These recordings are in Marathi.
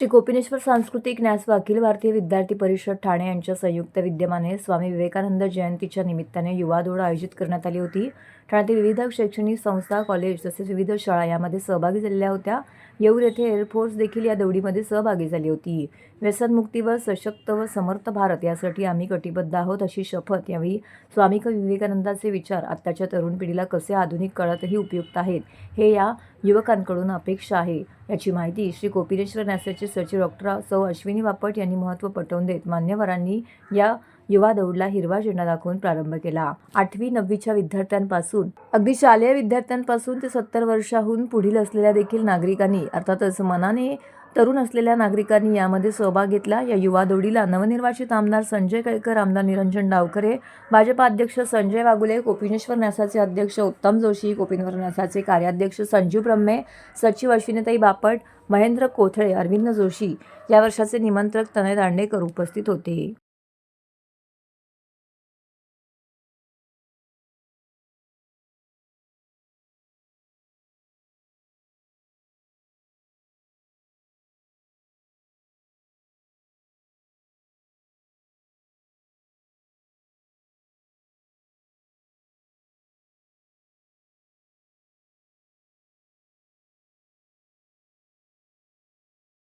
श्री गोपिनेश्वर सांस्कृतिक न्यास व अखिल भारतीय विद्यार्थी परिषद ठाणे यांच्या संयुक्त विद्यमाने स्वामी विवेकानंद जयंतीच्या निमित्ताने युवा दौड आयोजित करण्यात आली होती. ठाण्यातील विविध शैक्षणिक संस्था कॉलेज तसेच विविध शाळा यामध्ये सहभागी झालेल्या होत्या. येऊर येथे एअरफोर्स देखील या दौडीमध्ये सहभागी झाली होती. व्यसनमुक्ती व सशक्त व समर्थ भारत यासाठी आम्ही कटिबद्ध आहोत अशी शपथ यावेळी स्वामी विवेकानंदाचे विचार आत्ताच्या तरुण पिढीला कसे आधुनिक काळातही उपयुक्त आहेत हे या युवकांकडून अपेक्षा आहे. याची माहिती श्री गोपिनेश्वर न्यासाचे सचिव डॉक्टर सौ अश्विनी बापट यांनी महत्त्व पटवून देत मान्यवरांनी या युवा दौडला हिरवा झेंडा दाखवून प्रारंभ केला. आठवी नववीच्या विद्यार्थ्यांपासून अगदी शालेय विद्यार्थ्यांपासून ते सत्तर वर्षाहून पुढील असलेल्या देखील नागरिकांनी अर्थातच मनाने तरुण असलेल्या नागरिकांनी यामध्ये सहभाग घेतला. या युवा दोडीला नवनिर्वाचित आमदार संजय केळकर आमदार निरंजन डावखरे भाजपा अध्यक्ष संजय वागुले कोपिनेश्वर न्यासाचे अध्यक्ष उत्तम जोशी कोपिनेश्वर न्यासाचे कार्याध्यक्ष संजीव ब्रह्मे सचिव अश्विनीताई बापट महेंद्र कोथळे अरविंद जोशी या वर्षाचे निमंत्रक तनय दांडेकर उपस्थित होते.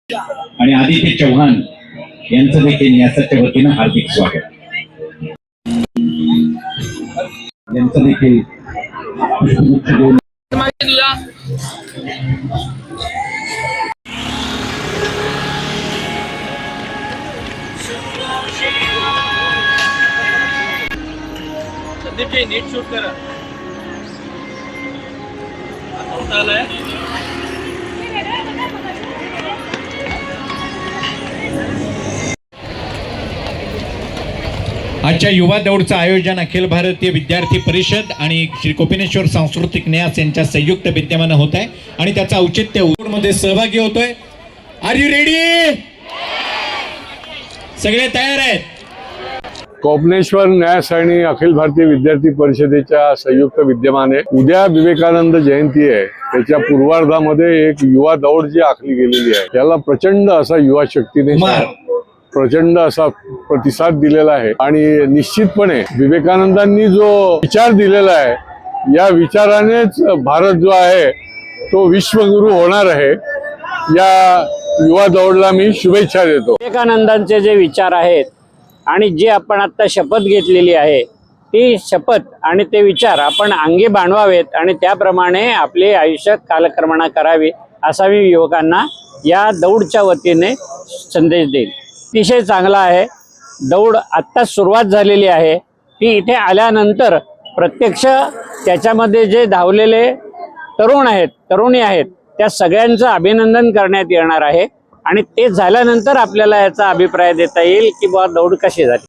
आणि आदित्य चव्हाण यांचं देखील न्यासाच्या वतीनं हार्दिक स्वागत. यांचं देखील नीट शूट करा. आजच्या युवा दौडचं आयोजन अखिल भारतीय विद्यार्थी परिषद आणि श्री कोपिनेश्वर सांस्कृतिक न्यास यांच्या संयुक्त विद्यमानं होत आहे. आणि त्याचं औचित्यमध्ये सहभागी होतोय. आर यू रेडी सगळे तयार आहेत? कोपनेश्वर न्यास आणि अखिल भारतीय विद्यार्थी परिषदेच्या संयुक्त विद्यमाने उद्या विवेकानंद जयंती आहे. त्याच्या पूर्वार्धामध्ये एक युवा दौड जी आखली गेलेली आहे. त्याला प्रचंड असा युवा शक्तीने. प्रचंड असा प्रतिसाद दिलेला आहे. आणि निश्चितपणे विवेकानंदांनी जो विचार दिलेला आहे या विचारानेच भारत जो आहे तो विश्वगुरु होणार आहे. या युवा दौडला मी शुभेच्छा देतो. विवेकानंदांचे जे विचार आहेत आणि जे आपण आता शपथ घेतलेली आहे ती शपथ आणि ते विचार आपण अंगी बांधवावेत आणि त्याप्रमाणे आपले आयुष्य कालक्रमणा करावी असा मी युवकांना या दौडच्या वतीने संदेश देईल अतिशय चांगला आहे. दौड आत्ताच सुरुवात झालेली आहे. ती इथे आल्यानंतर प्रत्यक्ष त्याच्यामध्ये जे धावलेले तरुण आहेत तरुणी आहेत त्या सगळ्यांचं अभिनंदन करण्यात येणार आहे. आणि ते झाल्यानंतर आपल्याला याचा अभिप्राय देता येईल की बुवा दौड कशी झाली.